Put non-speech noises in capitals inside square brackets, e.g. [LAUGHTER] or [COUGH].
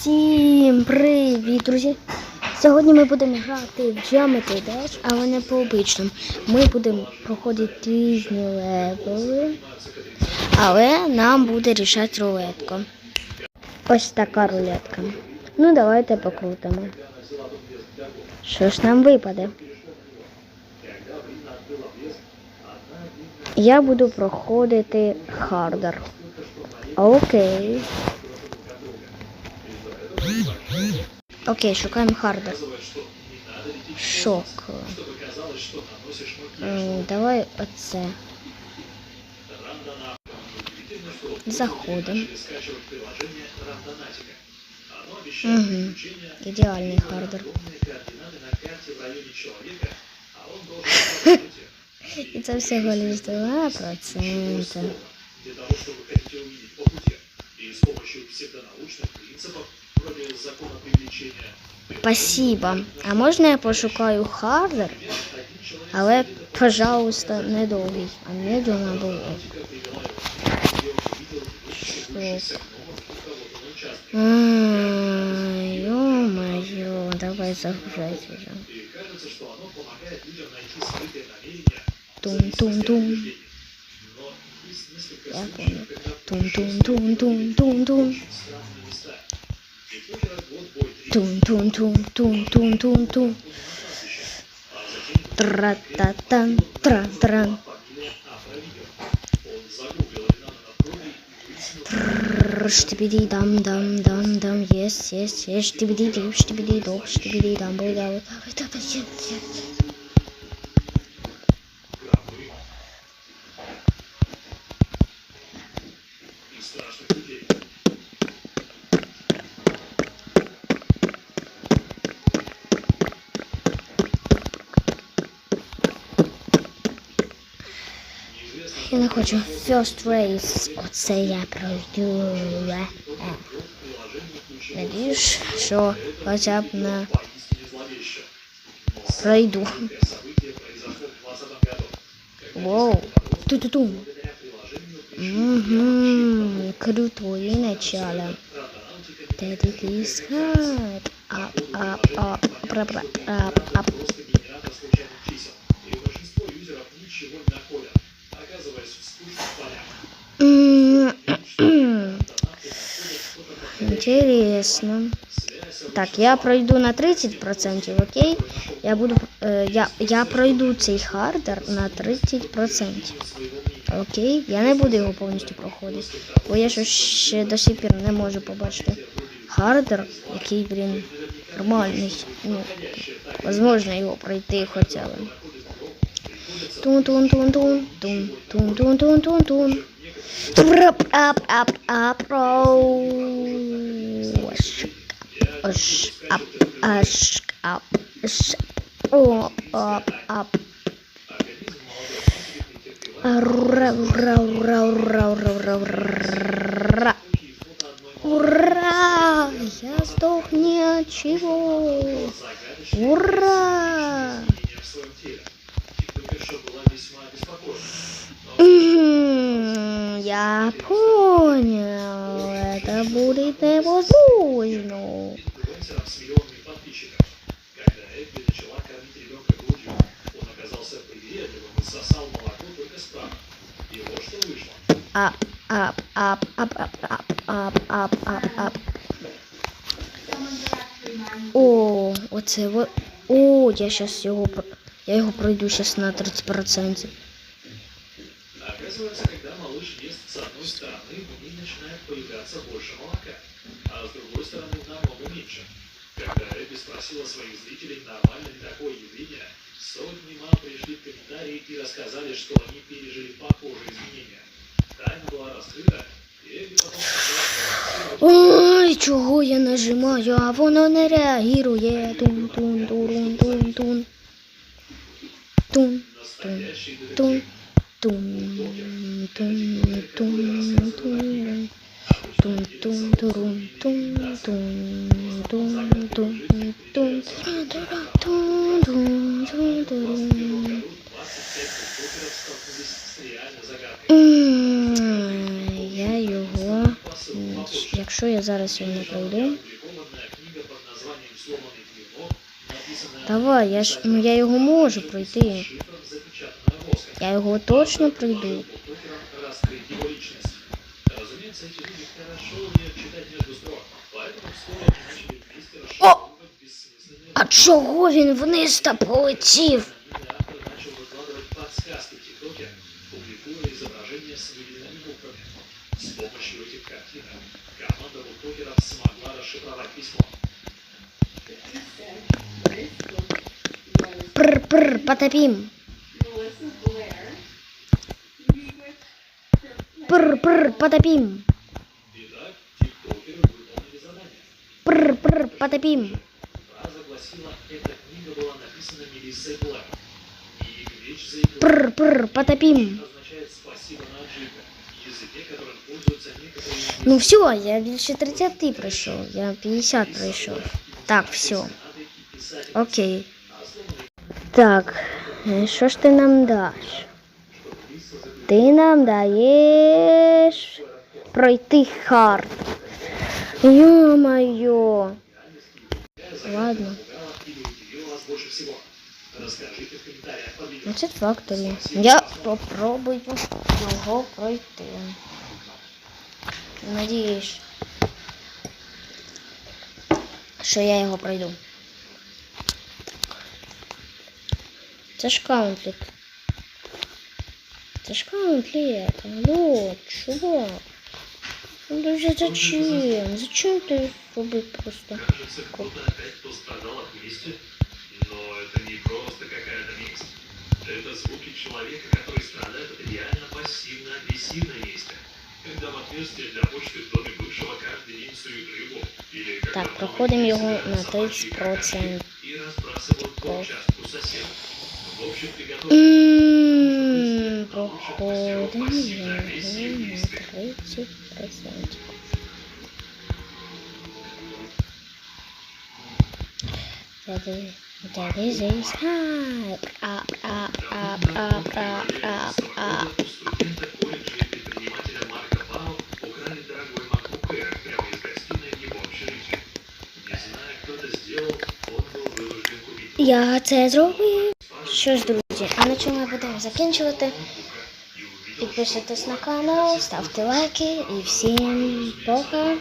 Всім привіт, друзі! Сьогодні ми будемо грати в Geometry Dash, але не по обичному. Ми будемо проходити різні левели, але нам буде рішати рулетка. Ось така рулетка. Ну, давайте покрутимо. Що ж нам випаде? Я буду проходити хардер. Окей. Окей, шукаємо хардер. Шок. М, Давай оце. Заходимо. Угу. Ідеальний хардер. [LAUGHS] І це всього лиш 2%. для того, чтобы хотите увидеть по пути. И с помощью псевдонаучных принципов, вроде закона привлечения, Спасибо. А можна я пошукаю хардер? Але, пожалуйста, недовгий, а медленно було. Ё-моё, давай загружать уже. и кажется, что оно пруде и Трррр, Штибиди дам дам дам дам есть есть есть. Штибиди дип штибиди доп штибиди дам бой да вот это есть есть страшных людей. хочу first race. Оце я пройду. Е. Надіюсь, що хоча б на пройду. Воу. Ту-ту-ту. Угу. Крутое начало. Take this up, up, up, up, up, up. Интересно. Так, я пройду на 30%, окей? Я буду. Е, я, я пройду цей хардер на 30%. Окей? Я не буду його повністю проходити. Бо я ще до сих пір не можу побачити. Хардер, який, блін, нормальний. Ну, возможно його пройти хоча б. Тун-тун-тун-тун, тун-тун-тун-тун-тун. Трап ап ап ап роу. Аш аш ап аш ап ура. Ура! Я сдох ни от чего. Ура! Я понял. Это будет невозможно. Инфлюенсером с миллионами подписчиков. Когда Эбби начала кормить ребенка грудью, он оказался привередливым и сосал молоко только справа. И вот что вышло. Ап, ап, ап, ап, ап, ап, ап, ап, ап, ап. О, оце во. О, я щас його про- я його пройду щас на 30%. Оказывается, когда малыш ест с одной стороны, в ней начинает появляться больше молока, а с другой стороны намного меньше. Когда Эбби спросила своих зрителей, нормально ли такое явление, сотни мам пришли в комментарии и рассказали, что они пережили похожие изменения. Тайна была раскрыта, и Эбби потом сказала, Ой, чого я нажимаю, а воно не реагує. Тун, тун, турун, тун, тун. Тун, настоящий тун, детектив. тун, тун, тун, тун. Тун, тун, турун, тун, тун, тун, тун, тун, тун, тун, тун, тун, тун. 25 тиктокеров столкнулись с реальной загадкой. М, Я його. Якщо я зараз його не пройду, Давай, я ж ну я його можу пройти. шифром, запечатанное воском. Я його точно пройду. Покером раскрыть его личность. Разумеется, эти люди хорошо умеют читать между строк, поэтому вскоре они начали вместе расшифровывать бессмысленные А чого він вниз та полетів? Анонимный автор начал выкладывать подсказки в ТикТоке, публикуя изображения с выделенными буквами. С помощью этих картинок команда букпокеров смогла расшифровать письмо. Пр-пр, потопім. Пр-пр, потопім. Итак, тиктокеры выполнили задание. Пр-пр, потопім. Фраза гласила, эта книга была написана Мелиссой Блэк. И речь заиграла. Пр-пр, потопім. означает спасибо на аджика, языке, которым пользуются некоторые Ну все, я більше 30 пройшов. Я 50 пройшов. Так, все. меценаты и писатели. Окей. Так, е, що ж ти нам даш? Ти нам даєш пройти хард. Ё-моё. Ладно. Напугала или удивила вас больше всего? Расскажите в комментариях под видео. Значить факторі. Я попробую його пройти. Надіюсь, що я його пройду. Це ж каунтліт. Це ж каунтліт. Алло, чувак. Ну даже зачем? Зачем ти робив просто? Кажется, кто-то опять пострадал от мести. Но это не просто какая-то месть. Это звуки человека, который страдает от реально пассивно-агрессивной мести. Когда в отверстие для почты в доме бывшего каждый день суют рыбу. Или когда Так, в проходимо доме його есть на собачьи 30%. какашки И разбрасывают по Так. участку соседа. В общем, приготовьте Ммм, проходимо його на 30%. That is, that is is hype. Up, up, up, up, up, up, up. У студента колледжа и предпринимателя Марка Бау украли дорогой MacBook Air прямо из гостиной в его общежитии. Не зная, кто это сделал, он был вынужден купить Я це зробив. Що ж, друзі, а на чому ми будемо закінчувати? Підписуйтесь на канал, ставте лайки і всім пока.